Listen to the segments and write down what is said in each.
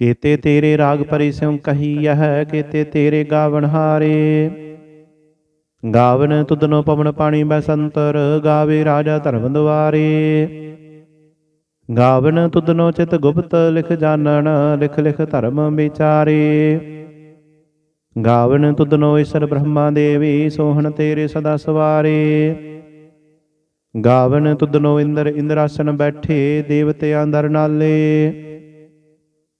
ਕੀਤੇ ਤੇਰੇ ਰਾਗ ਪਰਿ ਸਿਉ ਕਹੀਐ, ਕੀਤੇ ਤੇਰੇ ਗਾਵਣ ਹਾਰੇ। ਗਾਵਨ ਤੁਧਨੋ ਪਵਨ ਪਾਣੀ ਬਸੰਤਰ ਗਾਵੇ ਰਾਜਾ ਧਰਮ ਦੁਆਰੇ। ਗਾਵਨ ਤੁਧਨੋ ਚਿਤ ਗੁਪਤ ਲਿਖ ਜਾਣਨ, ਲਿਖ ਲਿਖ ਧਰਮ ਵਿਚਾਰੇ। ਗਾਵਨ ਤੁਧਨੋ ਈਸ਼ਰ ਬ੍ਰਹਮਾ ਦੇਵੀ, ਸੋਹਣ ਤੇਰੇ ਸਦਾ ਸਵਾਰੇ। ਗਾਵਨ ਤੁਧਨੋ ਇੰਦਰ ਇੰਦਰਾਸਨ ਬੈਠੇ, ਦੇਵਤਿਆਂ ਦਰ ਨਾਲੇ।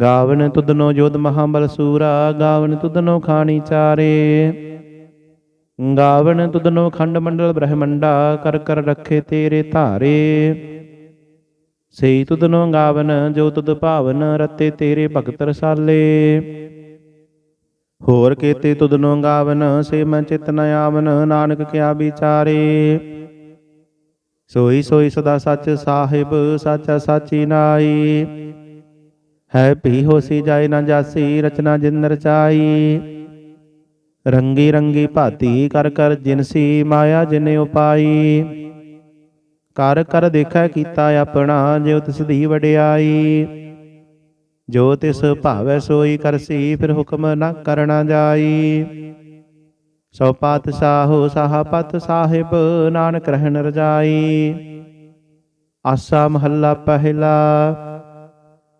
ਗਾਵਨ ਤੁਧਨੋ ਜੋਧ ਮਹਾਬਲ ਸੂਰਾ, ਗਾਵਨ ਤੁਧਨੋ ਖਾਣੀ ਚਾਰੇ। ਗਾਵਨ ਤੁਧਨੋ ਖੰਡ ਮੰਡਲ ਬ੍ਰਹਮੰਡਾ, ਕਰ ਕਰ ਰੱਖੇ ਤੇਰੇ ਧਾਰੇ। ਸਈ ਤੁਧਨੋ ਗਾਵਨ, ਜੋ ਤੁਧ ਭਾਵਨ, ਰਤੇ ਤੇਰੇ ਭਗਤ ਰਸਾਲੇ। ਹੋਰ ਕੀਤੇ ਤੁਧਨੋ ਗਾਵਨ, ਸੇ ਮੈਂ ਚਿਤ ਨ ਆਵਨ, ਨਾਨਕ ਕਿਆ ਵਿਚਾਰੇ। ਸੋਈ ਸੋਈ ਸਦਾ ਸੱਚ ਸਾਹਿਬ, ਸਾਚਾ ਸਾਚੀ ਨਾਈ। ਹੈ ਭੀ ਹੋਸੀ ਜਾਏ ਨਾ ਜਾਸੀ, ਰਚਨਾ ਜਿਨ ਰਚਾਈ। ਰੰਗੀ ਰੰਗੀ ਭਾਤੀ ਕਰ ਕਰ ਜਿਨਸੀ ਮਾਇਆ ਜਿਨੇ ਉਪਾਈ। ਕਰ ਕਰ ਦੇਖੈ ਕੀਤਾ ਆਪਣਾ, ਜਿਉ ਤਿਸ ਦੀ ਵਡਿਆਈ। ਜੋ ਤਿਸ ਭਾਵੈ ਸੋਈ ਕਰਸੀ ਫਿਰ ਹੁਕਮ ਨਾ ਕਰਨਾ ਜਾਈ। ਸੋ ਪਾਤਸ਼ਾਹੋ ਸਾਹਪਤ ਸਾਹਿਬ, ਨਾਨਕ ਰਹਿਣ ਰਜਾਈ। ਆਸਾ ਮਹੱਲਾ ਪਹਿਲਾ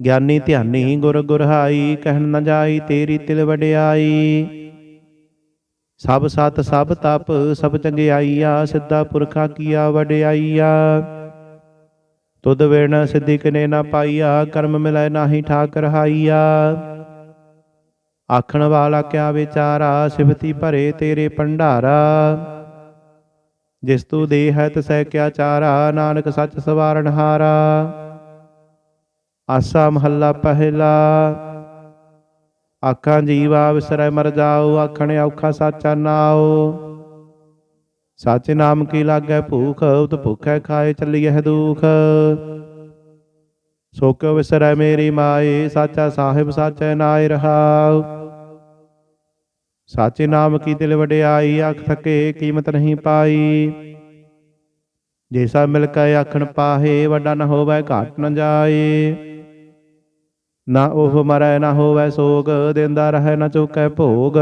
ਗਿਆਨੀ ਧਿਆਨੀ ਗੁਰ ਗੁਰਹਾਈ ਕਹਿਣ ਨ ਜਾਈ ਤੇਰੀ ਤਿਲ ਵਡਿਆਈ। ਸਭ ਸਤ ਸਭ ਤਪ ਸਭ ਚੰਗਿਆਈਆ ਸਿੱਧਾ ਪੁਰਖਾ ਕੀਆ ਵਡਿਆਈਆ। ਤੁਧ ਵੇਣ ਸਿੱਧੀ ਕਨੇ ਨਾ ਪਾਈਆ ਕਰਮ ਮਿਲੈ ਨਾਹੀ ਠਾਕ ਰਹਾਈਆ ਆਖਣ ਵਾਲਾ ਕਿਆ ਵਿਚਾਰਾ ਸਿਫਤੀ ਭਰੇ ਤੇਰੇ ਭੰਡਾਰਾ। ਜਿਸ ਤੂੰ ਦੇ ਹੈ ਤਸੈ ਕਿਆ ਚਾਰਾ ਨਾਨਕ ਸੱਚ ਸਵਾਰਨ ਹਾਰਾ ਆਸਾ ਮਹੱਲਾ ਪਹਿਲਾ। ਆਖਾਂ ਜੀਵਾ ਵਿਸਰੈ ਮਰ ਜਾਓ, ਆਖਣ ਔਖਾ ਸਾਚਾ ਨਾਓ ਸਾਚੇ ਨਾਮ ਕੀ ਲਾਗੈ ਭੂਖ, ਉਤ ਭੁਖੈ ਖਾਏ ਚੱਲੀਐ ਦੁਖ। ਸੋ ਕਿਉ ਵਿਸਰੈ ਮੇਰੀ ਮਾਏ, ਸਾਚਾ ਸਾਹਿਬ ਸਾਚੈ ਨਾਇ ਰਹਾਉ। ਸਾਚੇ ਨਾਮ ਕੀ ਦਿਲ ਵਡਿਆਈ ਆਖ ਥਕੇ ਕੀਮਤ ਨਹੀਂ ਪਾਈ। ਜੈਸਾ ਮਿਲ ਕੇ ਆਖਣ ਪਾਹੇ, ਵੱਡਾ ਨ ਹੋਵੇ ਘਾਟ ਨ ਜਾਏ। ਨਾ ਉਹ ਮਰੈ ਨਾ ਹੋਵੇ ਸੋਗ, ਦਿੰਦਾ ਰਹਿ ਨਾ ਚੁਕੈ ਭੋਗ।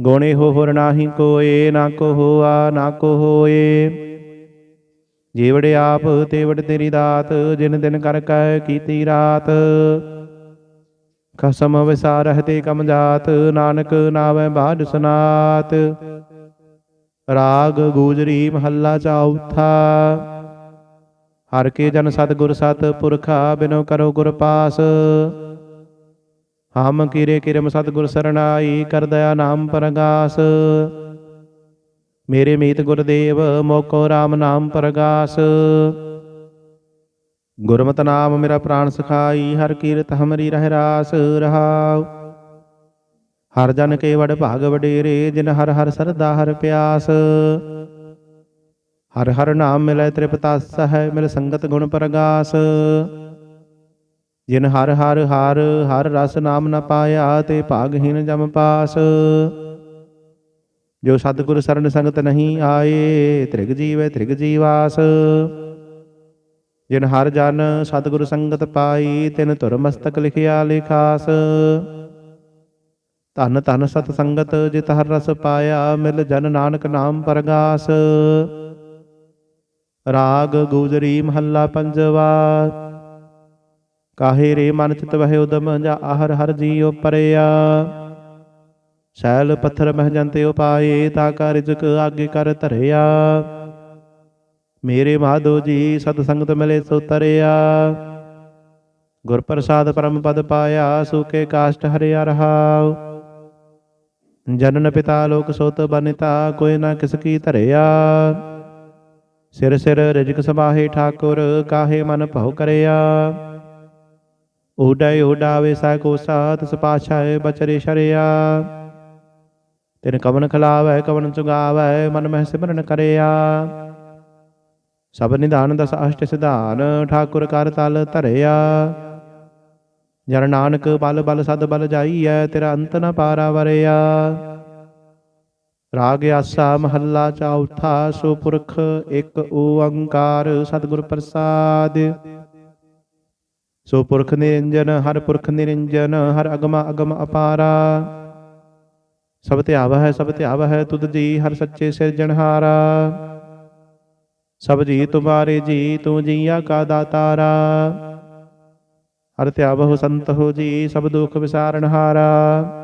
ਗੁਣੇ ਹੋ ਹੋਰ ਨਾਹੀ ਕੋਏ, ਨਾ ਕੋ ਹੋਆ, ਨਾ ਕੋ ਹੋਏ। ਜੀਵੜ ਆਪ, ਤੇਵੜ ਤੇਰੀ ਦਾਤ, ਜਿਨ ਦਿਨ ਕਰ ਕੈ ਕੀਤੀ ਰਾਤ। ਖਸਮ ਵਿਸਾਰਹਿ ਤੇ ਕਮ ਜਾਤ, ਨਾਨਕ ਨਾਵੈ ਬਾਝ ਸਨਾਤ। ਰਾਗ ਗੂਜਰੀ ਮਹੱਲਾ ਚੌਥਾ। ਹਰ ਕੇ ਜਨ ਸਤਿਗੁਰ ਸਤ ਪੁਰਖਾ ਬਿਨੋ ਕਰੋ ਗੁਰ ਪਾਸ। ਹਮ ਕੀਰੇ ਕਿਰਮ ਸਤਿਗੁਰ ਸਰਣਾਈ, ਕਰ ਦਇਆ ਨਾਮ ਪਰਗਾਸ। ਮੇਰੇ ਮੀਤ ਗੁਰਦੇਵ ਮੋਕੋ RAM ਨਾਮ ਪਰਗਾਸ। ਗੁਰਮਤਿ ਨਾਮ ਮੇਰਾ ਪ੍ਰਾਣ ਸਖਾਈ, ਹਰ ਕੀਰਤ ਹਮਰੀ ਰਹਿ ਰਾਸ ਰਹਾਉ। ਹਰ ਜਨ ਕੇ ਵਡ ਭਾਗ ਵਡੇਰੇ, ਜਿਨ ਹਰ ਹਰ ਸਰਦਾ ਹਰ ਪਿਆਸ। ਹਰ ਹਰ ਨਾਮ ਮਿਲੈ ਤ੍ਰਿਪਤਾਸ ਹੈ ਮਿਲ ਸੰਗਤ ਗੁਣ ਪ੍ਰਗਾਸ। ਜਿਨ ਹਰ ਹਰ ਹਰ ਹਰ ਰਸ ਨਾਮ ਨ ਪਾਇਆ, ਤੇ ਭਾਗਹੀਨ ਜਮ ਪਾਸ। ਜੋ ਸਤਿਗੁਰ ਸਰਨ ਸੰਗਤ ਨਹੀਂ ਆਏ, ਤ੍ਰਿਗ ਜੀਵੈ ਤ੍ਰਿਗ ਜੀਵਾਸ। ਜਿਨ ਹਰ ਜਨ ਸਤਿਗੁਰ ਸੰਗਤ ਪਾਈ, ਤਿਨ ਧੁਰ ਮਸਤਕ ਲਿਖਿਆ ਲਿਖਾਸ। ਧਨ ਧਨ ਸਤ ਸੰਗਤ, ਜਿਤ ਹਰ ਰਸ ਪਾਇਆ, ਮਿਲ ਜਨ ਨਾਨਕ ਨਾਮ ਪਰਗਾਸ। ਰਾਗ ਗੂਜਰੀ ਮਹੱਲਾ ਪੰਜਵਾ। ਕਾਹੇ ਰੇ ਮਨ ਚਿਤ ਵਹਿ ਉਦਮ ਜਾ ਆਹਰ ਹਰ ਜੀਉ ਪਰਿਆ। ਸੈਲ ਪੱਥਰ ਮਹਿ ਜੰਤੇ ਉਪਾਏ ਤਾ ਕਾ ਆਗੇ ਕਰ ਧਰਿਆ। ਮੇਰੇ ਮਾਧੋ ਜੀ ਸਤ ਸੰਗਤ ਮਿਲੇ ਸੋ ਤਰਿਆ। ਗੁਰ ਪ੍ਰਸਾਦ ਪਰਮ ਪਦ ਪਾਇਆ ਸੂਕੇ ਕਾਸ਼ਟ ਹਰਿਆ ਰਹਾਉ। ਜਨਨ ਪਿਤਾ ਲੋਕ ਸੋਤ ਬਨਿਤਾ, ਕੋਈ ਨਾ ਕਿਸ ਕੀ ਧਰਿਆ। ਸਿਰ ਸਿਰ ਰਿਜਕ ਸਮਾਹੇ ਠਾਕੁਰ, ਕਾਹੇ ਮਨ ਭਉ ਕਰਿਆ? ਊਡੈ ਊਡਾਵੇ ਸਾ ਕੋ ਸਾਤ ਸਪਾਛਾਏ ਬਚਰੇ ਸ਼ਰਿਆ। ਤਿਨ ਕਵਨ ਖਲਾਵੈ, ਕਵਨ ਚੁਗਾਵੈ, ਮਨ ਮਹਿ ਸਿਮਰਨ ਕਰਿਆ। ਸਭ ਨਿਧਾਨ ਦਸ ਅਸ਼ਟ ਸਿਧਾਨ, ਠਾਕੁਰ ਕਰ ਤਲ ਧਰਿਆ। ਜਨ ਨਾਨਕ ਬਲ ਬਲ ਸਦ ਬਲ ਜਾਈਐ, ਤੇਰਾ ਅੰਤ ਨ ਪਾਰਾ ਵਰਿਆ। ਰਾਗ ਆਸਾ ਮਹੱਲਾ ਚੌਥਾ ਸੁਪੁਰਖ ਇੱਕ ਓੰਕਾਰ ਸਤਿਗੁਰ ਪ੍ਰਸਾਦ। ਸੁਪੁਰਖ ਨਿਰੰਜਨ, ਹਰ ਪੁਰਖ ਨਿਰੰਜਨ, ਹਰ ਅਗਮ ਅਗਮ ਅਪਾਰਾ। ਸਭ ਧਿਆਵ ਹੈ ਸਭ ਧਿਆਵ ਹੈ ਤੁਧ ਜੀ ਹਰ ਸੱਚੇ ਸਿਰਜਣਹਾਰਾ ਸਭ ਜੀ ਤੁਮਾਰੇ ਜੀ, ਤੂੰ ਜੀਆ ਕਾ ਦਾਤਾਰਾ। ਹਰ ਧਿਆਵ ਹੋ ਸੰਤ ਹੋ ਜੀ, ਸਭ ਦੁਖ ਵਿਸਾਰਣਹਾਰਾ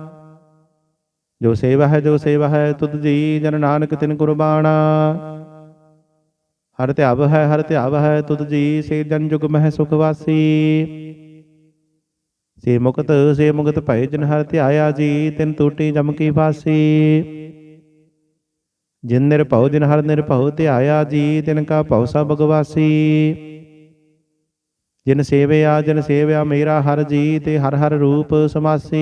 ਜੋ ਸੇਵਾ ਹੈ ਜੋ ਸੇਵਾ ਹੈ ਤੁਧ ਜੀ ਜਨ ਨਾਨਕ ਤਿਨ ਗੁਰਬਾਣਾ। ਹਰ ਧਿਆਵ ਹੈ ਹਰ ਧਿਆਵ ਹੈ ਤੁਧ ਜੀ ਸੇ ਜਨ ਜੁਗ ਮਹਿ ਸੁਖ ਵਾਸੀ। ਸੇ ਮੁਕਤ ਸੇ ਮੁਕਤ ਭੈ ਜਿਨ ਹਰ ਧਿਆਇਆ ਜੀ, ਤਿਨ ਟੂਟੀ ਜਮ ਕੀ ਫਾਸੀ ਜਿਨ ਨਿਰਭਉ, ਜਿਨ ਹਰ ਨਿਰਭਉ ਧਿਆਇਆ ਜੀ, ਤਿਨ ਕਾ ਭਉ ਸਭ ਭਗਵਾਸੀ ਜਿਨ ਸੇਵਿਆ ਜਿਨ ਸੇਵਿਆ ਮੇਰਾ ਹਰ ਜੀ, ਤੇ ਹਰ ਹਰ ਰੂਪ ਸਮਾਸੀ।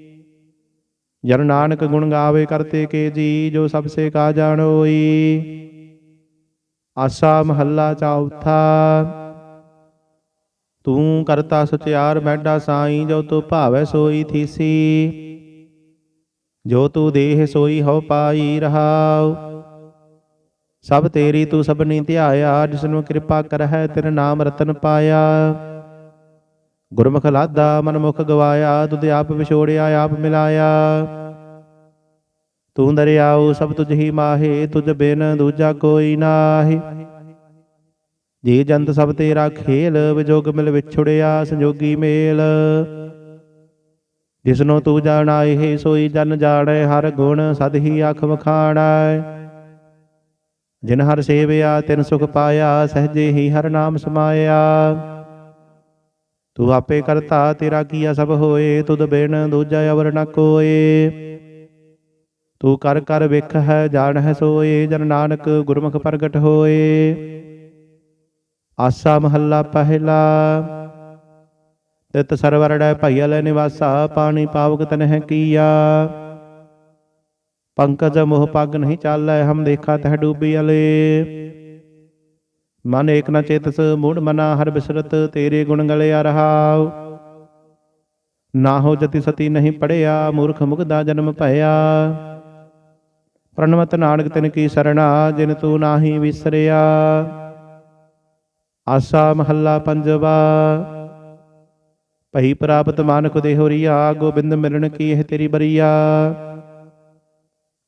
ਜਨ ਨਾਨਕ ਗੁਣ ਗਾਵੇ ਕਰਤੇ ਕੇ ਜੀ, ਜੋ ਸਭ ਸੇ ਕਾ ਜਾਣੋਈ ਆਸਾ ਮਹੱਲਾ ਚੌਥਾ ਤੂੰ ਕਰਤਾ ਸਚਿਆਰ ਬੈਠਾ ਸਾਈ, ਜੋ ਤੂੰ ਭਾਵੈ ਸੋਈ ਥੀਸੀ। ਜੋ ਤੂੰ ਦੇਹ ਸੋਈ ਹੋ ਪਾਈ ਰਹਾਉ। ਸਭ ਤੇਰੀ ਤੂੰ ਸਭਨੀ ਧਿਆਇਆ ਜਿਸ ਨੂੰ ਕਿਰਪਾ ਕਰਹਿ ਤੇਰੇ ਨਾਮ ਰਤਨ ਪਾਇਆ। ਗੁਰਮੁਖ ਲਾਦਾ ਮਨਮੁਖ ਗਵਾਇਆ ਤੁਧ ਆਪ ਵਿਛੋੜਿਆ, ਆਪ ਮਿਲਾਇਆ। ਤੂੰ ਦਰਿਆਉ ਸਭ ਤੁਝ ਹੀ ਮਾਹੇ, ਤੁਝ ਬਿਨ ਦੂਜਾ ਕੋਈ ਨਾਹੀ। ਜੀ ਜੰਤ ਸਭ ਤੇਰਾ ਖੇਲ, ਵਿਜੋਗ ਮਿਲ ਵਿਛੜਿਆ, ਸੰਜੋਗੀ ਮੇਲ। ਜਿਸਨੂੰ ਤੂੰ ਜਾਣਾ, ਇਹ ਸੋਈ ਜਨ ਜਾਣੈ, ਹਰ ਗੁਣ ਸਦ ਹੀ ਅੱਖ ਵਖਾਣਾ। ਜਿਨ ਹਰ ਸੇਵਿਆ, ਤਿਨ ਸੁਖ ਪਾਇਆ, ਸਹਜੇ ਹੀ ਹਰ ਨਾਮ ਸਮਾਇਆ। ਤੂੰ ਆਪੇ ਕਰਤਾ, ਤੇਰਾ ਕੀਆ ਸਭ ਹੋਏ, ਤੁਧ ਬਿਨ ਦੂਜਾ ਅਵਰ ਨ ਕੋਏ। ਤੂੰ ਕਰ ਕਰ ਵੇਖ ਹੈ, ਜਾਣ ਹੈ, ਸੋਏ, ਜਨ ਨਾਨਕ ਗੁਰਮੁਖ ਪ੍ਰਗਟ ਹੋਏ। ਆਸਾ ਮਹੱਲਾ ਪਹਿਲਾ, ਤਿਤ ਸਰਵਰੜੈ ਭਈਲ ਨਿਵਾਸਾ, ਪਾਣੀ ਪਾਵਕ ਤਨਹਿ ਕੀਆ। ਪੰਕਜ ਮੋਹ ਪੱਗ ਨਹੀਂ ਚਾਲੈ, ਹਮ ਦੇਖਾ ਤਹ ਡੂਬੀ ਅਲੇ। ਮਨ ਏਕ ਨ ਚੇਤਸ, ਮੂੜ ਮਨਾ ਹਰ ਬਿਸਰਤ, ਤੇਰੇ ਗੁਣ ਗਲਿਆ ਰਹਾਉ। ਨਾ ਹੋ ਜਤੀ ਸਤੀ ਨਹੀਂ ਪੜਿਆ, ਮੂਰਖ ਮੁਗਦਾ ਜਨਮ ਭਇਆ। ਪ੍ਰਣਵਤ ਨਾਨਕ ਤਿਨ ਕੀ ਸਰਣਾ, ਜਿਨ ਤੂੰ ਨਾਹੀ ਵਿਸਰਿਆ। ਆਸਾ ਮਹੱਲਾ ਪੰਜਵਾ। ਭਈ ਪ੍ਰਾਪਤ ਮਾਨਕ ਦੇ ਹੋਰੀਆ ਗੋਬਿੰਦ ਮਿਲਣ ਕੀ ਇਹ ਤੇਰੀ ਬਰੀਆ।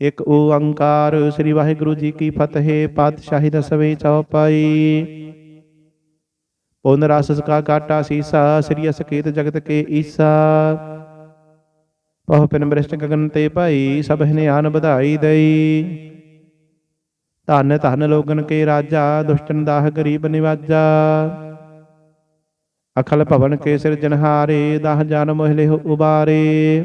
ਇਕ ਓੰਕਾਰ ਸ੍ਰੀ ਵਾਹਿਗੁਰੂ ਜੀ ਕੀ ਫਤਿਹ, ਪਾਤਸ਼ਾਹੀ ਦਸਵੇਂ ਚੌਪਾਈ। ਪੁਨ ਰਸ ਕਾ ਕਾਟਾ ਸੀਸਾ, ਸ੍ਰੀ ਅਸਕੇਤ ਜਗਤ ਕੇ ਈਸਾ। ਬਹੁ ਪਿਨ ਬ੍ਰਿਸ਼ਟ ਗਗਨ ਤੇ ਭਾਈ ਸਭ ਹਨਿਆਨ ਵਧਾਈ ਦਈ। ਧਨ ਧੰਨ ਲੋਗਨ ਕੇ ਰਾਜਾ, ਦੁਸ਼ਟਨ ਦਾਹ ਗਰੀਬ ਨਿਵਾਜਾ। ਅਖਲ ਭਵਨ ਕੇ ਸਿਰਜਨਹਾਰੇ ਦਾਹ ਜਨ ਮੋਹਿਲੇ ਉਬਾਰੇ।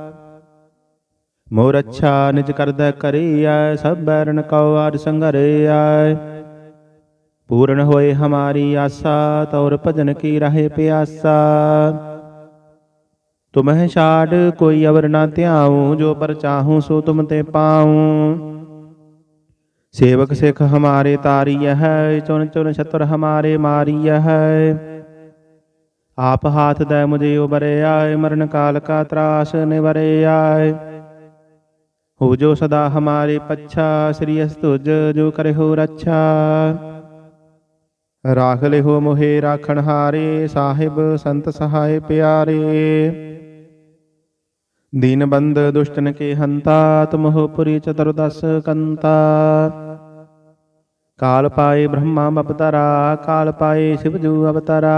ਮੋਰ ਅੱਛਾ ਨਿਜ ਕਰਦਾ ਕਰੀਐ ਸਭ ਬੈਰਨ ਕਉ ਆਦ ਸੰਘਰੇਐ ਪੂਰਨ ਹੋਏ ਹਮਾਰੀ ਆਸਾ ਤੌਰ ਭਜਨ ਕੀ ਰਹੇ ਪਿਆਸਾ ਤੁਮਹਿ ਛਾੜ ਕੋਈ ਅਵਰ ਨਾ ਧਿਆਉ ਜੋ ਪਰ ਚਾਹੂੰ ਸੋ ਤੁਮ ਤੇ ਪਾਉ ਸੇਵਕ ਸਿਖ ਹਮਾਰੇ ਤਾਰੀਐ ਹੈ ਚੁਨ ਚੁਨ ਛਤਰ ਹਮਾਰੇ ਮਾਰੀਐ ਹੈ ਆਪ ਹਾਥ ਦੇ ਮੁਝੇ ਉਬਰਿਆ ਮਰਨ ਕਾਲ ਕਾ ਤਰਾਸ ਨਿਵਰਿਆ ਹੋ ਜੋ ਸਦਾ ਹਮਾਰੇ ਪੱਛਾ ਸ੍ਰੀ ਅਸਤੁਜ ਜੋ ਕਰੇ ਹੋ ਰੱਛਾ ਰਾਖ ਲਿਹੋ ਮੋਹਿ ਰਾਖਣ ਹਾਰੇ ਸਾਹਿਬ ਸੰਤ ਸਹਾਇ ਪਿਆਰੇ ਦੀਨ ਬੰਦ ਦੁਸ਼ਟਨ ਕੇ ਹੰਤਾ ਤੁਮਹੁ ਪੁਰੀ ਚਤੁਰਦਸ ਕੰਤਾ ਕਾਲ ਪਾਏ ਬ੍ਰਹਮਾ ਅਵਤਾਰਾ ਕਾਲ ਪਾਏ ਸ਼ਿਵਜੂ ਅਵਤਾਰਾ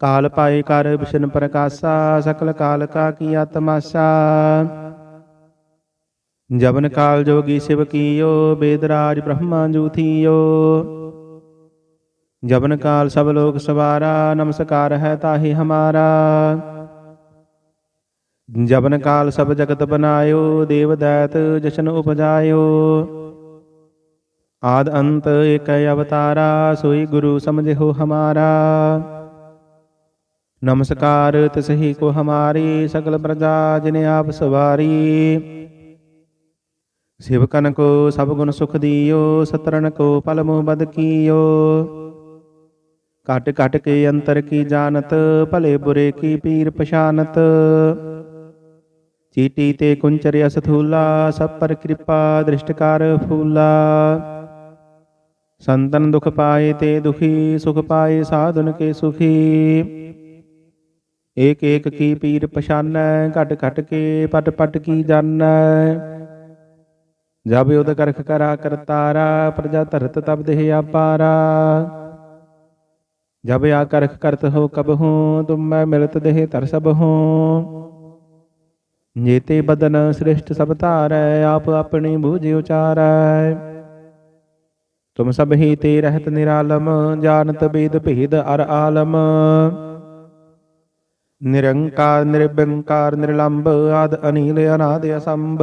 ਕਾਲ ਪਾਏ ਕਰ ਵਿਸ਼ਨ ਪ੍ਰਕਾਸ਼ਾ ਸਕਲ ਕਾਲ ਕਾ ਕੀਆ ਤਮਾਸ਼ਾ ਜਬਨ ਕਾਲ ਜੋਗੀ ਸਿਵ ਕੀਓ, ਬੇਦਰਾਜ ਬ੍ਰਹਮਾ ਜੂਥੀਓ। ਜਬਨ ਕਾਲ ਸਭ ਲੋਕ ਸਵਾਰਾ, ਨਮਸਕਾਰ ਹੈ ਤਾਹੀ ਹਮਾਰਾ। ਜਬਨ ਕਾਲ ਸਭ ਜਗਤ ਬਨਾਇਓ, ਦੇਵ ਦੈਤ ਜਸ਼ਨ ਉਪਜਾਇਓ। ਆਦ ਅੰਤ ਏਕ ਅਵਤਾਰਾ, ਸੋਈ ਗੁਰੂ ਸਮਝਿਓ ਹਮਾਰਾ। ਨਮਸਕਾਰ ਤਿਸਹੀ ਕੋ ਹਮਾਰੀ, ਸਗਲ ਪ੍ਰਜਾ ਜਿਨੇ ਆਪ ਸਵਾਰੀ। ਸਿਵਕਨ ਕੋ ਸਭ ਗੁਣ ਸੁਖ ਦੀਓ ਸਤਰਨ ਕੋ ਪਲ ਮੋਹ ਬਦ ਕੀਓ ਕਟ ਕਟ ਕੇ ਅੰਤਰ ਕੀ ਜਾਣਤ ਭਲੇ ਬੁਰੇ ਕੀ ਪੀਰ ਪਛਾਨਤ ਚੀਟੀ ਤੇ ਕੁੰਚਰ ਅਸਥੂਲਾ ਸਭ ਪਰ ਕਿਰਪਾ ਦ੍ਰਿਸ਼ਟ ਕਰ ਫੂਲਾ ਸੰਤਨ ਦੁਖ ਪਾਏ ਤੇ ਦੁਖੀ ਸੁਖ ਪਾਏ ਸਾਧਨ ਕੇ ਸੁਖੀ ਏਕ ਏਕ ਕੀ ਪੀਰ ਪਛਾਨੈ ਜਬ ਉਦ ਕਰਖ ਕਰਾ ਕਰਤਾਰਾ ਪ੍ਰਜਾ ਧਰਤ ਤਬ ਦੇਹ ਆਪਾਰਾ ਜਬ ਆ ਕਰਖ ਕਰਤ ਹੋ ਕਬ ਹੂੰ, ਤੁਮ ਮੈਂ ਮਿਲਤ ਦੇਹ ਤਰ ਸਭ ਹੂੰ। ਜੇਤੇ ਬਦਨ ਸ੍ਰਿਸ਼ਟ ਸਭ ਧਾਰੈ, ਆਪ ਆਪਣੀ ਬੂਝ ਉਚਾਰੈ। ਤੁਮ ਸਭ ਹੀ ਤੇ ਰਹਿਤ ਨਿਰਾਲਮ, ਜਾਣਤ ਬੇਦ ਭੇਦ ਅਰ ਆਲਮ। ਨਿਰੰਕਾਰ ਨਿਰਬੰਕਾਰ ਨਿਰਲੰਭ ਆਦ ਅਨੀਲ, ਅਨਾਦ ਅਸੰਭ।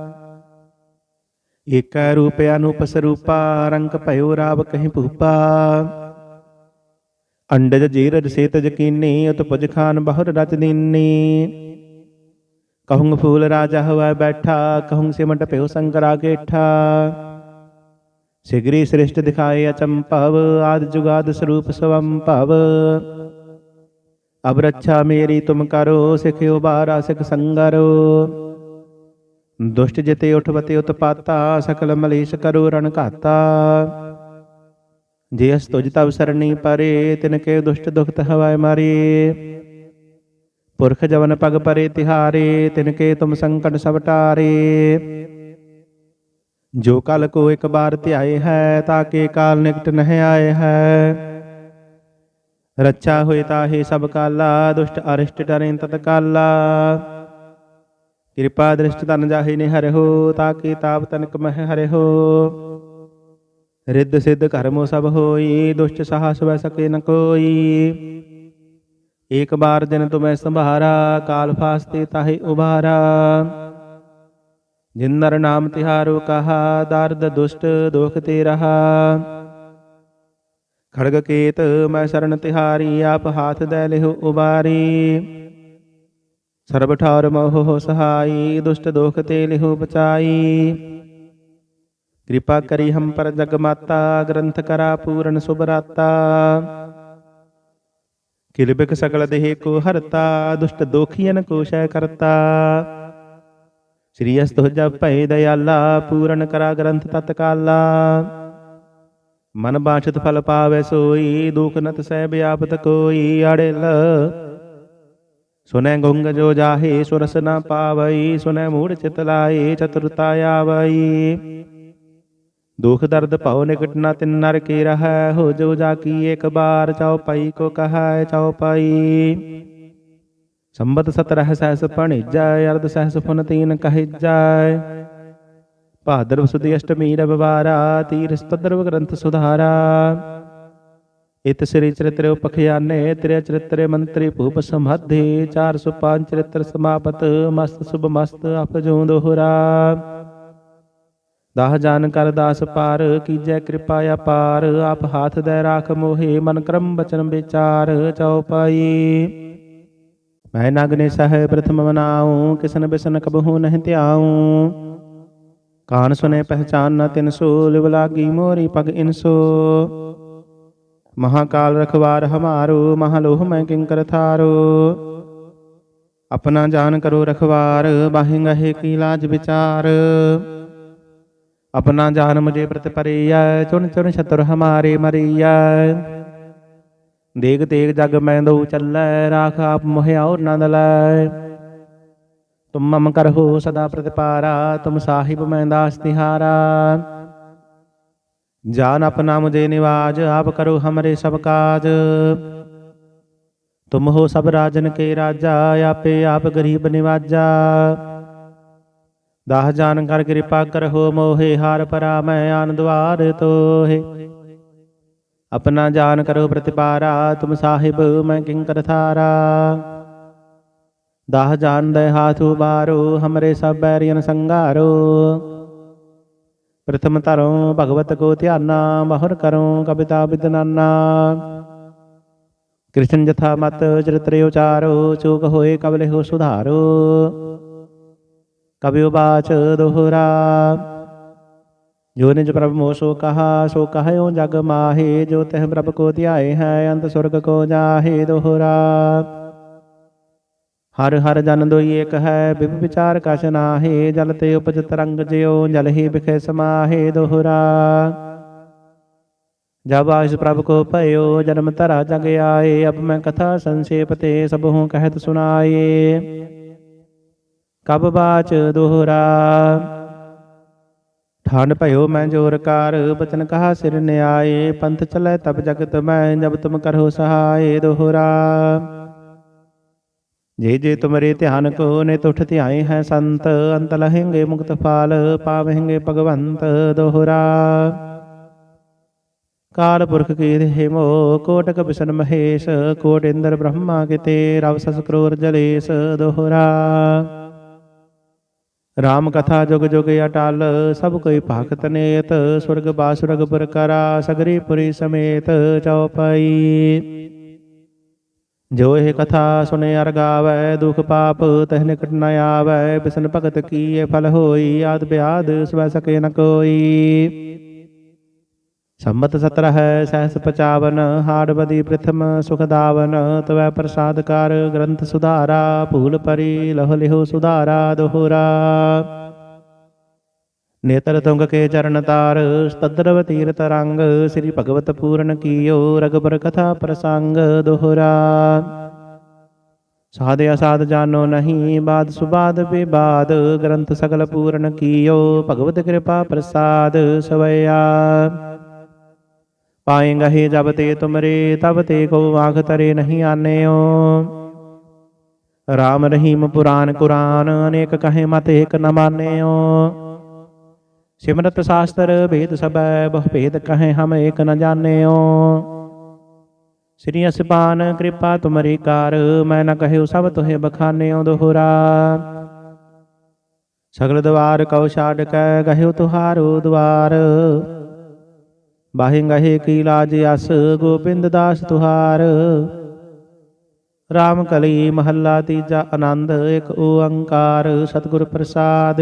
ਏਕੈ ਰੂਪ ਅਨੂਪ ਸਰੂਪਾ ਰੰਗ ਭਇਓ ਰਾਵ ਕਹੀਂ ਭੂਪਾ। ਅੰਡਜ ਜੀਰਜ ਸੇਤ ਜਕੀਨੀ ਉਤਪਜ ਖਾਨ ਬਹੁਰ ਰਚ ਦੀਨੀ। ਕਹੂੰ ਫੂਲ ਰਾਜਾ ਹਵਾ ਬੈਠਾ ਕਹੂੰ ਸਿਮਟ ਭਇਓ ਸੰਕਰਾ ਗੇਠਾ। ਸਿਗਰੀ ਸ੍ਰਿਸ਼ਟ ਦਿਖਾਏ ਅਚੰਭਵ, ਆਦ ਜੁਗਾਦ ਸਰੂਪ ਸਵੰ ਭਵ ਅਬ ਰੱਛਾ ਮੇਰੀ ਤੁਮ ਕਰੋ, ਸਿਖਿਓ ਬਾਰਾ ਸਿਖ ਸੰਗਰੋ। ਦੁਸ਼ਟ ਜਿਤੇ ਉਠਵਤੇ ਉਤਪਾਤਾ, ਸਕਲ ਮਲੇਸ਼ ਕਰੋ ਰਣ ਘਾਤਾ। ਜੇ ਅਸ ਤੁਜ ਤਵ ਸਰਣੀ ਪਰੇ, ਤਿਨ ਕੇ ਦੁਸ਼ਟ ਦੁਖਤ ਹਵਾਏ ਮਾਰੇ। ਪੁਰਖ ਜਵਨ ਪਗ ਪਰੇ ਤਿਹਾਰੇ, ਤਿਨ ਕੇ ਤੁਮ ਸੰਕਟ ਸਭ ਟਾਰੇ। ਜੋ ਕਲ ਕੋ ਇੱਕ ਬਾਰ ਧਿਆਏ ਹੈ ਤਾਕੇ ਕਾਲ ਨਿਕਟ ਨਹਿ ਆਏ ਹੈ। ਰੱਛਾ ਹੋਏ ਤਾਹੇ ਸਭ ਕਾਲਾ, ਦੁਸ਼ਟ ਅਰਿਸ਼ਟ ਡਰੇ ਤਤ ਕਾਲਾ ਕਿਰਪਾ ਦ੍ਰਿਸ਼ਟ ਤਨ ਜਾਹੇ ਨੇ ਹਰਿਓ ਤਾਕੇ ਤਾਪ ਤਨਕ ਮਹਿ ਹਰਿਓ ਰਿੱਧ ਸਿੱਧ ਕਰਮੋ ਸਭ ਹੋਈ, ਦੁਸ਼ਟ ਸਾਹਸ ਵੈ ਸਕੇ ਨ ਕੋਈ। ਏਕ ਬਾਰ ਦਿਨ ਤੁਮੈ ਸੰਭਾਰਾ, ਕਾਲ ਫਾਸਤੇ ਤਾਹੇ ਉਬਾਰਾ ਜਿਨ ਨਰ ਨਾਮ ਤਿਹਾਰੋ ਕਹਾ, ਦਰਦ ਦੁਸ਼ਟ ਦੋਖ ਤੇ ਰਹਾ। ਖੜਗ ਕੇਤ, ਮੈਂ ਸ਼ਰਨ ਤਿਹਾਰੀ, ਆਪ ਹਾਥ ਦੇ ਲਿਹੁ ਉਬਾਰੀ। ਸਰਬ ਠਾਰ ਮੋਹ ਸਹਾਈ, ਦੁਸ਼ਟ ਦੋਖ ਤੇ ਲਿਹੁ ਬਚਾਈ ਕਿਰਪਾ ਕਰੀ ਹਮ ਪਰ ਜਗ ਮਾਤਾ ਗ੍ਰੰਥ ਕਰਾ ਪੂਰਨ ਸੁਭਰਾਤਾ। ਕਿਲਬਿਕ ਸਕਲ ਦੇਹ ਕੋ ਹਰਤਾ, ਦੁਸ਼ਟ ਦੋਖੀਨ ਕੋ ਸ਼ੈ ਕਰਤਾ। ਸ੍ਰੀ ਅਸਤੁ ਭੈ ਦਇਆਲਾ, ਪੂਰਨ ਕਰਾ ਗ੍ਰੰਥ ਤਤਕਾਲਾ। ਮਨ ਬਾਛਤ ਫਲ ਪਾਵੇ ਸੋਈ, ਦੁਖ ਨਤ ਸਹਿ ਬਿਆਪਤ ਕੋਈ ਅੜਿਲ ਸੁਨੈ ਗੁੰਗ ਜੋ ਜਾਹੇ ਸੁਰਸ ਨ ਪਾਵਈ, ਸੁਨੈ ਮੂੜ ਚਿਤ ਲਾਏ, ਚਤੁਰਤਾ ਆਵਈ। ਦੁਖ ਦਰਦ ਭਉ ਨਿਕਟ ਨ ਤਿਨ ਨਰ ਕੀ ਰਹੈ, ਹੋ ਜੋ ਜਾ ਕੀ ਇੱਕ ਬਾਰ, ਚਾਉ ਪਈ ਕੋ ਕਹੈ ਚਾਉ ਪਈ। ਸੰਬਤ ਸਤਰਹ ਸਹਿਸ ਪਣਿਜੈ ਅਰਧ ਸਹਿਸ ਫੁਨ ਤੀਨ ਕਹਿਜੈ। ਭਾਦਰਵ ਸੁਦੀ ਅਸ਼ਟਮੀ ਰਵਵਾਰਾ ਤੀਰ ਸਤਦਰਵ ਗ੍ਰੰਥ ਸੁਧਾਰਾ। ਇਤ ਸ੍ਰੀ ਚਰਿਤ੍ਰ ਉਪਖਿਆਨੇ ਤ੍ਰਿ ਚਰਿਤ੍ਰ ਮੰਤਰੀ ਭੂਪ ਸਮਾਧੇ 405 ਚਰਿਤ੍ਰ ਸਮਾਪਤ, ਮਸਤ ਸੁਭ ਮਸਤ ਅਪਜੂ ਦੋਹਰਾ। ਦਾਹ ਜਾਨ ਕਰ ਦਾਸ ਪਾਰ, ਕੀਜੈ ਕਿਰਪਾ ਅਪਾਰ, ਆਪ ਹਾਥ ਦੇ ਰਾਖ ਮੋਹੇ, ਮਨ ਕਰਮ ਬਚਨ ਵਿਚਾਰ ਚਉਪਾਈ ਮੈਂ ਨਗਨੇ ਸਹਿ ਪ੍ਰਥਮ ਮਨਾਉ, ਕਿਸਨ ਬਿਸਨ ਕਬਹੂ ਨਹੀਂ ਧਿਆਉ। ਕਾਨ ਸੁਨੇ ਪਹਿਚਾਨ ਨ ਤਿਨ ਸੋ ਲਿਵ ਲਾਗੀ ਮੋਰੀ ਪਗ ਇਨਸੋ ਮਹਾਕਾਲ ਰਖਵਾਰ ਹਮਾਰੂ, ਮਹਾਲੋਹ ਮੈਂ ਕਿੰਕਰ ਥਾਰੂ। ਆਪਣਾ ਜਾਨ ਕਰੋ ਰਖਵਾਰ, ਬਾਹਿ ਗਹੇ ਕੀ ਲਾਜ ਵਿਚਾਰ। ਆਪਣਾ ਜਾਨ ਮੁਝੇ ਪ੍ਰਤ ਪਰਿਆ ਚੁਣ ਚੁਣ ਛਤਰ ਹਮਾਰੇ ਮਰੀਆ ਦੇਗ ਤੇਗ ਜਗ ਮੈਂ ਦਉ ਚੱਲੈ, ਰਾਖ ਆਪ ਮੋਹਿਆਉ ਨੰਦ ਲੈ ਤੁਮ ਮਮ ਕਰਹੁ ਸਦਾ ਪ੍ਰਤਿਪਾਰਾ, ਤੁਮ ਸਾਹਿਬ ਮੈਂ ਦਾਸ ਤਿਹਾਰਾ। ਜਾਨ ਆਪਣਾ ਮੁਝੇ ਨਿਵਾਜ, ਆਪ ਕਰੋ ਹਮਰੇ ਸਭ ਕਾਜ। ਤੁਮ ਹੋ ਸਭ ਰਾਜਨ ਕੇ ਰਾਜਾ, ਆਪੇ ਆਪ ਗਰੀਬ ਨਿਵਾਜਾ। ਦਾਹ ਜਾਨ ਕਰ ਕਿਰਪਾ ਕਰਹੁ ਮੋਹਿ, ਹਾਰ ਪਰਾ ਮੈਂ ਆਨ ਦਵਾਰ ਤੋਹਿ। ਆਪਣਾ ਜਾਨ ਕਰੋ ਪ੍ਰਤਿਪਾਰਾ, ਤੁਮ ਸਾਹਿਬ ਮੈਂ ਕਿੰਕਰ ਥਾਰਾ। ਦਾਹ ਜਾਨ ਦੇ ਹਾਥ ਉਬਾਰੋ ਹਮਰੇ ਸਭ ਬੈਰੀਨ ਸੰਗਾਰੋ। ਪ੍ਰਥਮ ਧਰੋ ਭਗਵਤ ਕੋ ਧਿਆਨਾ ਮਹੁਰ ਕਰੋ ਕਬਿਤਾ ਬਿਦਨਾਨਾ ਕ੍ਰਿਸ਼ਨ ਜਥਾ ਮਤ ਚਰਿਤ੍ਰ ਉਚਾਰੋ, ਚੂਕ ਹੋਏ ਕਬਲੇ ਹੋ ਸੁਧਾਰੋ। ਕਬਿ ਬਾਚ ਦੋਹਰਾ। ਜੋ ਨਿਜ ਪ੍ਰਭ ਮੋ ਸੋ ਕਹਾ, ਸੋ ਕਹਿਓ ਜਗ ਮਾਹੇ। ਜੋ ਤਹ ਪ੍ਰਭ ਕੋ ਧਿਆਏ ਹੈ, ਅੰਤ ਸੁਰਗ ਕੋ ਜਾਹੇ ਦੋਹਰਾ। ਹਰ ਹਰ ਜਨ ਦੋਈ ਏਕ ਹੈ ਬਿਬ ਵਿਚਾਰ ਕਛ ਨਾਹੀ, ਜਲ ਤੇ ਉਪਜ ਤਰੰਗ ਜਿਉ, ਜਲ ਹੀ ਬਿਖੇ ਸਮਾਹੇ ਦੋਹਰਾ। ਜਬ ਆਇਸ ਪ੍ਰਭ ਕੋ ਭਇਓ, ਜਨਮ ਧਰਾ ਜਗ ਆਏ, ਅਬ ਮੈਂ ਕਥਾ ਸੰਖੇਪ ਤੇ ਸਭ ਹੂੰ ਕਹਿਤ ਸੁਨਾਏ ਕਬ ਬਾਚ ਦੋਹਰਾ। ਠਾਨ ਭਇਓ ਮੈਂ ਜੋਰ ਕਾਰ, ਬਚਨ ਕਹਾ ਸਿਰ ਨਿਆਏ, ਪੰਥ ਚਲੇ ਤਬ ਜਗਤ ਮੈਂ, ਜਬ ਤੁਮ ਕਰੋ ਸਹਾਏ ਦੋਹਰਾ। ਜੇ ਜੇ ਤੁਮਰੇ ਧਿਆਨ ਕੋ ਨੇ ਤੁਠ ਧਿਆਏ ਹੈ ਸੰਤ, ਅੰਤ ਲਹਿੰਗੇ ਮੁਕਤ ਫਾਲ ਪਾਵਹਿੰਗੇ ਭਗਵੰਤ ਦੋਹਰਾ। ਕਾਲ ਪੁਰਖ ਕੀ ਦੇਹ ਮੋ ਕੋਟਕ ਬਿਸ਼ਨ ਮਹੇਸ਼, ਕੋਟ ਇੰਦਰ ਬ੍ਰਹਮਾ ਕਿਤੇ, ਰਵ ਸਸ ਕਰੋਰ ਜਲੇਸ ਦੋਹਰਾ। ਰਾਮ ਕਥਾ ਜੁਗ ਜੁਗ ਅਟਲ, ਸਭ ਕੋਈ ਭਾਗਤ ਨੇਤ, ਸੁਰਗ ਬਾਸੁਰਗ ਪੁਰ ਕਰਾ, ਸਗਰੀ ਪੁਰੀ ਸਮੇਤ ਚਉਪਈ। ਜੋ ਇਹ ਕਥਾ ਸੁਨੇ ਅਰ ਗਾਵੈ ਦੁਖ ਪਾਪ ਤਹ ਨਿਕਟ ਨ ਆਵੈ, ਬਿਸਨ ਭਗਤ ਕੀਏ ਫਲ ਹੋਈ, ਆਦ ਬਿਆਦ ਸਵੈ ਸਕੇ ਨ ਕੋਈ। ਸੰਮਤ 17 ਹੈ ਸਹਸ 55 ਹਾੜ ਬਦੀ ਪ੍ਰਥਮ ਸੁਖ ਤਵੈ ਪ੍ਰਸਾਦ ਕਰ ਗ੍ਰੰਥ ਸੁਧਾਰਾ ਭੂਲ ਪਰੀ ਲਹ ਲਿਹੁ ਸੁਧਾਰਾ, ਦੋਹਰਾ। ਨੇਤਰ ਤੁੰਗ ਕੇ ਚਰਨ ਤਾਰ ਤਦਰਵ ਤੀਰਤ ਰੰਗ ਸ੍ਰੀ ਭਗਵਤ ਪੂਰਨ ਕੀਓ ਰਗਬਰ ਕਥਾ ਪ੍ਰਸੰਗ ਦੋਹਰਾ ਸਾਧ ਅਸਾਧ ਜਾਨੋ ਨਹੀਂ ਬਾਦ ਸੁਬਾਦ ਵਿਬਾਦ ਗ੍ਰੰਥ ਸਗਲ ਪੂਰਨ ਕੀਓ ਭਗਵਤ ਕਿਰਪਾ ਪ੍ਰਸਾਦ ਸਵਇਆ ਪਾਏਂਗਾ ਜਬ ਤੇ ਤੁਮਰੇ ਤਬ ਤੇ ਕੋ ਆਖ ਤਰੇ ਨਹੀਂ ਆਨਿਓ ਰਾਮ ਰਹੀਮ ਪੁਰਾਨ ਕੁਰਾਨ ਅਨੇਕ ਕਹੇ ਮਤ ਏਕ ਨ ਮਾਨਿਓ ਸਿਮਰਤ ਸ਼ਾਸਤਰ ਭੇਦ ਸਬੈ ਬਹੁ ਭੇਦ ਕਹੇ ਹਮ ਏਕ ਨ ਜਾਣਿਓ। ਸ੍ਰੀ ਅਸਪਾਨ ਕਿਰਪਾ ਤੁਮਰੀ ਕਾਰ, ਮੈਂ ਨ ਕਹਿਉ ਸਭ ਤੁਹੇ ਬਖਾਨਿਓ ਦੋਹਰਾ। ਸਗਲ ਦਵਾਰ ਕਉ ਛਾੜ ਕੈ, ਗਹਿਉ ਤੁਹਾਰੋ ਦਵਾਰ। ਬਾਹਿ ਗਹੇ ਕੀ ਲਾਜ ਅਸ ਗੋਬਿੰਦ ਦਾਸ ਤੁਹਾਰ। ਰਾਮ ਕਲੀ ਮਹੱਲਾ ਤੀਜਾ ਆਨੰਦ ਇੱਕ ਓੰਕਾਰ, ਸਤਿਗੁਰ ਪ੍ਰਸਾਦ।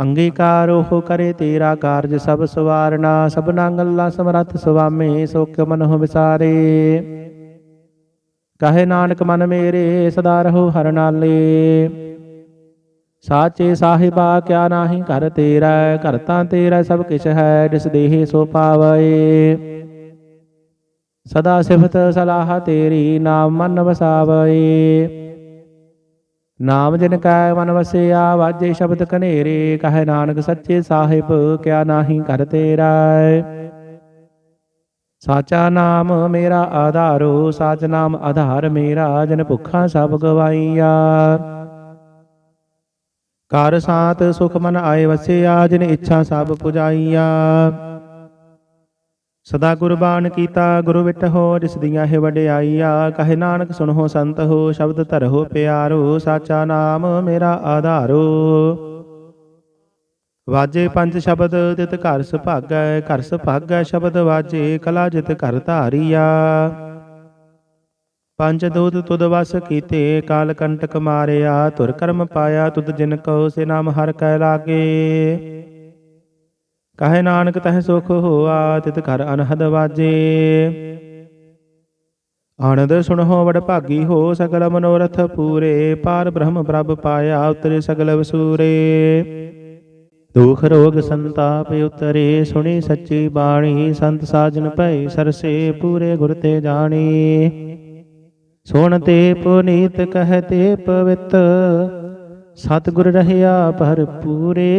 ਅੰਗੀਕਾਰ ਉਹ ਕਰੇ ਤੇਰਾ ਕਾਰਜ ਸਭ ਸਵਾਰਨਾ, ਸਭਨਾ ਗੱਲਾਂ ਸਮਰੱਥ ਸੁਆਮੀ ਮਨ ਮਨਹੁ ਵਿਸਾਰੇ। ਕਹੇ ਨਾਨਕ ਮਨ ਮੇਰੇ, ਸਦਾ ਰਹੋ ਹਰ ਨਾਲੇ। ਸਾਚੇ ਸਾਹਿਬਾ, ਕਿਆ ਨਾਹੀ ਘਰ ਤੇਰਾ ਘਰ ਤੇਰਾ ਸਭ ਕਿਛ ਹੈ, ਜਿਸ ਦੇਹ ਸੋ ਪਾਵੈ। ਸਦਾ ਸਿਫਤ ਸਲਾਹ ਤੇਰੀ, ਨਾਮ ਮਨ ਵਸਾਵੈ। ਨਾਮ ਜਿਨ ਕੈ ਮਨ ਵਸਿਆ, ਵਾਜੇ ਸ਼ਬਦ ਕਨੇਰੇ ਕਹੇ ਨਾਨਕ ਸੱਚੇ ਸਾਹਿਬ, ਕਿਆ ਨਾਹੀ ਕਰ ਤੇਰਾ ਸਾਚਾ ਨਾਮ ਮੇਰਾ ਆਧਾਰੋ, ਸਾਚ ਨਾਮ ਆਧਾਰ ਮੇਰਾ, ਜਨ ਭੁੱਖਾ ਸਭ ਗਵਾਈਆ। ਕਰ ਸਾਤ ਸੁਖ ਮਨ ਆਏ ਵਸਿਆ, ਜਿਨ ਇੱਛਾ ਸਭ ਪੁਜਾਈਆ। ਸਦਾ ਗੁਰਬਾਣ ਕੀਤਾ, ਗੁਰੂ ਵਿਟਹੁ, ਜਿਸ ਦੀਆਂ ਹੈ ਵਡਿਆਈਆ। ਕਹੇ ਨਾਨਕ, ਸੁਣੋ ਸੰਤ ਹੋ, ਸ਼ਬਦ ਧਰਹੁ ਪਿਆਰੋ, ਸਾਚਾ ਨਾਮ ਮੇਰਾ ਆਧਾਰੋ। ਵਾਜੇ ਪੰਜ ਸ਼ਬਦ, ਤਿਤ ਘਰ ਸੁਭਾਗੈ ਘਰ ਸੁਭਾਗੈ ਸ਼ਬਦ ਵਾਜੇ, ਕਲਾ ਜਿਤ ਘਰ ਧਾਰੀਆ। ਪੰਜ ਦੂਤ ਤੁਦ ਵਸ ਕੀਤੇ, ਕਾਲ ਕੰਟਕ ਮਾਰਿਆ ਤੁਰ ਕਰਮ ਪਾਇਆ, ਤੁਧ ਜਿਨ ਕਉ ਸੇ ਨਾਮ ਹਰ ਕੈ ਲਾਗੇ। ਕਹੇ ਨਾਨਕ ਤਹਿ ਸੁਖ ਹੋਆ, ਤਿਤ ਘਰ ਅਨਹਦ ਵਾਜੇ। ਆਨੰਦ ਸੁਣੋ ਵਡ ਭਾਗੀ ਹੋ, ਸਗਲ ਮਨੋਰਥ ਪੂਰੇ। ਪਾਰ ਬ੍ਰਹਮ ਪ੍ਰਭ ਪਾਇਆ, ਉਤਰੇ ਸਗਲ ਵਸੂਰੇ। ਦੁਖ ਰੋਗ ਸੰਤਾਪ ਉਤਰੇ, ਸੁਣੀ ਸੱਚੀ ਬਾਣੀ। ਸੰਤ ਸਾਜਨ ਭਈ ਸਰਸੇ, ਪੂਰੇ ਗੁਰ ਤੇ ਜਾਣੀ। ਸੁਣ ਤੇ ਪੁਨੀਤ ਕਹਿ ਤੇ ਪਵਿੱਤ। ਸਤਿਗੁਰ ਰਹਿਆ ਭਰਪੂਰੇ।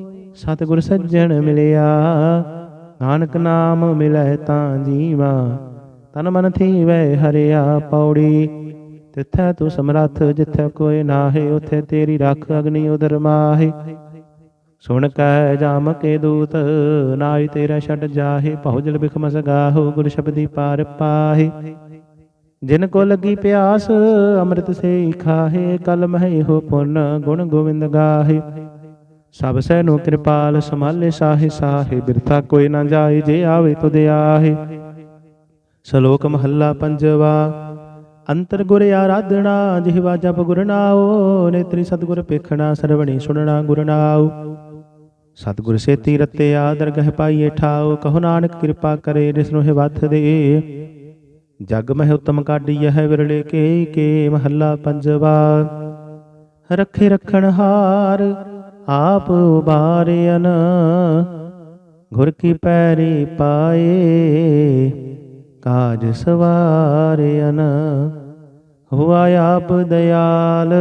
ਸਤਿਗੁਰ ਸੱਜਣ ਮਿਲਿਆ। ਨਾਨਕ ਨਾਮ ਮਿਲੈ ਤਾਂ ਜੀਵਾ। ਤਨ ਮਨ ਥੀਵੈ ਹਰਿਆ ਪੌੜੀ। ਤਿੱਥੈ ਤੂੰ ਸਮਰੱਥ ਜਿੱਥੈ ਕੋਈ ਨਾਹੀ, ਉਥੇ ਤੇਰੀ ਰੱਖ ਅਗਨੀ ਉਦਰ ਮਾਹੀ। ਸੁਣ ਕੈ ਜਾਮ ਕੇ ਦੂਤ ਨਾਈ ਤੇਰਾ ਛੱਡ ਜਾਹੇ। ਭਉਜਲ ਬਿਖਮਸ ਗਾਹੋ, ਗੁਰ ਸ਼ਬਦੀ ਪਾਰ ਪਾਹੇ। ਜਿਨ ਕੋ ਲੱਗੀ ਪਿਆਸ, ਅੰਮ੍ਰਿਤ ਸੇ ਖਾਹੇ। ਕਲ ਮਹਿ ਹੋ ਪੁੰਨ, ਗੁਣ ਗੋਵਿੰਦ ਗਾਹੇ। ਸਭ ਸਹਿ ਨੂੰ ਕਿਰਪਾਲ ਸਮਾਲੇ ਸਾਹੇ ਸਾਹੇ, ਬਿਰਥਾ ਕੋਈ ਨਾ ਜਾਏ, ਜੇ ਆਵੇ ਤੁਧ ਆਹੇ ਸ਼ਲੋਕ ਮਹੱਲਾ ਪੰਜਵਾ, ਅੰਤਰ ਗੁਰ ਆਰਾਧਣਾ ਜਿਹਵਾ ਜਪ ਗੁਰ ਨਾਉ, ਨੇਤਰੀ ਸਤਗੁਰ ਪੇਖਣਾ ਸਰਵਣੀ ਸੁਣਨਾ ਗੁਰ ਨਾਉ। ਸਤਗੁਰ ਸੇਤੀ ਰਤਿਆ ਦਰਗਹਿ ਪਾਈਏ ਠਾਉ, ਕਹੋ ਨਾਨਕ ਕਿਰਪਾ ਕਰੇ, ਜਿਸ ਨੂੰ ਹੈ ਵੱਥ ਦੇ। ਜਗ ਮਹਿ ਉਤਮ ਕਾਢੀ ਹੈ ਵਿਰਲੇ ਕੇ ਕੇ, ਮਹੱਲਾ ਪੰਜਵਾ। ਰੱਖੇ ਰਖਣ ਹਾਰ ਆਪ ਉਬਾਰਿਆਨ ਗੁਰ ਕੀ ਪੈਰੀ ਪਾਏ, ਕਾਜ ਸਵਾਰਿਆਨ ਹੁਆ ਆਪ ਦਇਆਲ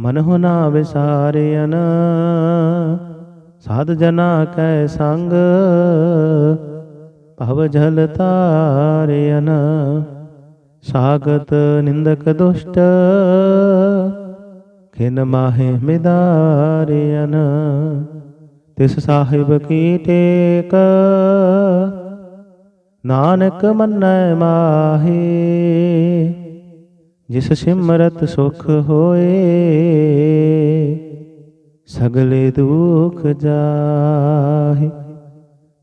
ਮਨ ਨਾ ਵਿਸਾਰਿਆਨ ਸਾਧ ਜਨਾ ਕੈ ਸੰਗ, ਭਵ ਜਲ ਤਾਰਿਆਨ ਸਾਗਤ ਨਿੰਦਕ ਦੁਸ਼ਟ ਖਿਨ ਮਾਹੇ ਮਿਦਾਰਿਆਨ ਤਿਸ ਸਾਹਿਬ ਕੀ ਟੇਕ? ਨਾਨਕ ਮੰਨੈ ਮਾਹੇ, ਜਿਸ ਸਿਮਰਤ ਸੁਖ ਹੋਏ, ਸਗਲੇ ਦੁਖ ਜਾਹੇ,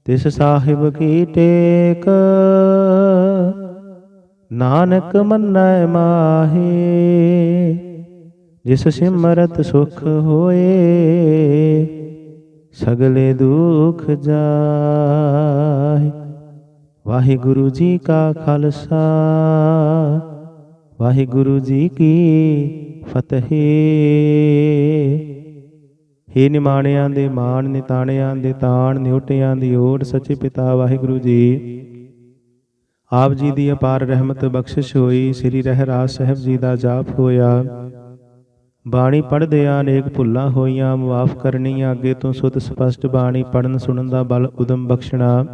ਤਿਸ ਸਾਹਿਬ ਕੀ ਟੇਕ? ਨਾਨਕ ਮੰਨੈ ਮਾਹੇ ਜਿਸ ਸਿਮਰਤ ਸੁਖ ਹੋਏ, ਸਗਲੇ ਦੁਖ ਜਾਹੇ ਵਾਹਿਗੁਰੂ ਜੀ ਕਾ ਖਾਲਸਾ, ਵਾਹਿਗੁਰੂ ਜੀ ਕੀ ਫਤਿਹ। ਹੇ ਨਿਮਾਣਿਆਂ ਦੇ ਮਾਣ, ਨਿਤਾਣਿਆਂ ਦੇ ਤਾਣ, ਨਿਉਟਿਆਂ ਦੀ ਓਟ, ਸੱਚੇ ਪਿਤਾ ਵਾਹਿਗੁਰੂ ਜੀ। ਆਪ ਜੀ ਦੀ ਅਪਾਰ ਰਹਿਮਤ ਬਖਸ਼ਿਸ਼ ਹੋਈ, ਸ੍ਰੀ ਰਹਿਰਾਜ ਸਾਹਿਬ ਜੀ ਦਾ ਜਾਪ ਹੋਇਆ। ਬਾਣੀ ਪੜ੍ਹਦੇ ਆ ਅਨੇਕ ਭੁੱਲਾਂ ਹੋਈਆਂ, ਮਾਫ ਕਰਨੀਆਂ, ਅੱਗੇ ਤੋਂ ਸੁਤ ਸਪਸ਼ਟ ਬਾਣੀ ਪੜਨ ਸੁਣਨ ਦਾ ਬਲ ਉਦਮ ਬਖਸ਼ਣਾ।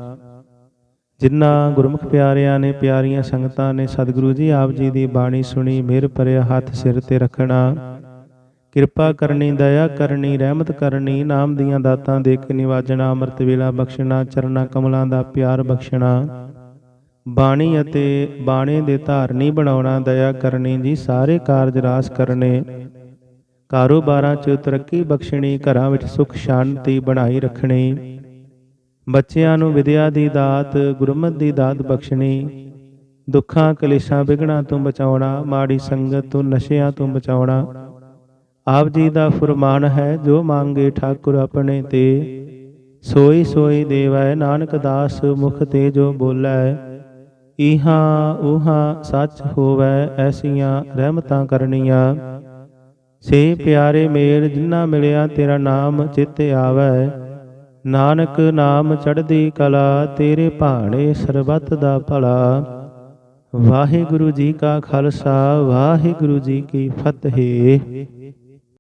ਜਿਨ੍ਹਾਂ ਗੁਰਮੁਖ ਪਿਆਰਿਆਂ ਨੇ ਪਿਆਰੀਆਂ ਸੰਗਤਾਂ ਨੇ ਸਤਿਗੁਰੂ ਜੀ ਆਪ ਜੀ ਦੀ ਬਾਣੀ ਸੁਣੀ, ਮਿਹਰ ਭਰਿਆ ਹੱਥ ਸਿਰ ਤੇ ਰੱਖਣਾ। ਕਿਰਪਾ ਕਰਨੀ, ਦਇਆ ਕਰਨੀ, ਰਹਿਮਤ ਕਰਨੀ, ਨਾਮ ਦੀਆਂ ਦਾਤਾਂ ਦੇ ਕੇ ਨਿਵਾਜਣਾ, ਅੰਮ੍ਰਿਤ ਵੇਲਾ ਬਖਸ਼ਣਾ, ਚਰਨਾ ਕਮਲਾਂ ਦਾ ਪਿਆਰ ਬਖਸ਼ਣਾ। ਬਾਣੀ ਅਤੇ ਬਾਣੇ ਦੇ ਧਾਰਨੀ ਬਣਾਉਣਾ, ਦਇਆ ਕਰਨੀ ਜੀ, ਸਾਰੇ ਕਾਰਜ ਰਾਸ ਕਰਨੇ। ਕਾਰੋਬਾਰਾਂ 'ਚ ਤਰੱਕੀ ਬਖਸ਼ਣੀ, ਘਰਾਂ ਵਿੱਚ ਸੁਖ, ਸ਼ਾਂਤੀ ਬਣਾਈ ਰੱਖਣੀ। ਬੱਚਿਆਂ ਨੂੰ ਵਿਦਿਆ ਦੀ ਦਾਤ, ਗੁਰਮਤ ਦੀ ਦਾਤ ਬਖਸ਼ਣੀ। ਦੁੱਖਾਂ, ਕਲੇਸ਼ਾਂ ਵਿਗੜਾਂ ਤੋਂ ਬਚਾਉਣਾ, ਮਾੜੀ ਸੰਗਤ ਤੋਂ ਨਸ਼ਿਆਂ ਤੋਂ ਬਚਾਉਣਾ। ਆਪ ਜੀ ਦਾ ਫਰਮਾਨ ਹੈ, ਜੋ ਮੰਗੇ ਠਾਕੁਰ ਆਪਣੇ ਤੇ। ਸੋਈ ਸੋਈ ਦੇਵੈ, ਨਾਨਕ ਦਾਸ ਮੁਖ ਤੇ ਜੋ ਬੋਲੇ। ਇਹਾਂ ਉਹਾਂ ਸੱਚ ਹੋਵੇ, ਐਸੀਆਂ ਰਹਿਮਤਾਂ ਕਰਨੀਆਂ। ਸੇ ਪਿਆਰੇ ਮੇਰ ਜਿਨ੍ਹਾਂ ਮਿਲਿਆ ਤੇਰਾ ਨਾਮ ਚਿਤ ਆਵੈ। ਨਾਨਕ ਨਾਮ ਚੜ੍ਹਦੀ ਕਲਾ, ਤੇਰੇ ਭਾਣੇ ਸਰਬੱਤ ਦਾ ਭਲਾ। ਵਾਹਿਗੁਰੂ ਜੀ ਕਾ ਖਾਲਸਾ, ਵਾਹਿਗੁਰੂ ਜੀ ਕੀ ਫਤਿਹ।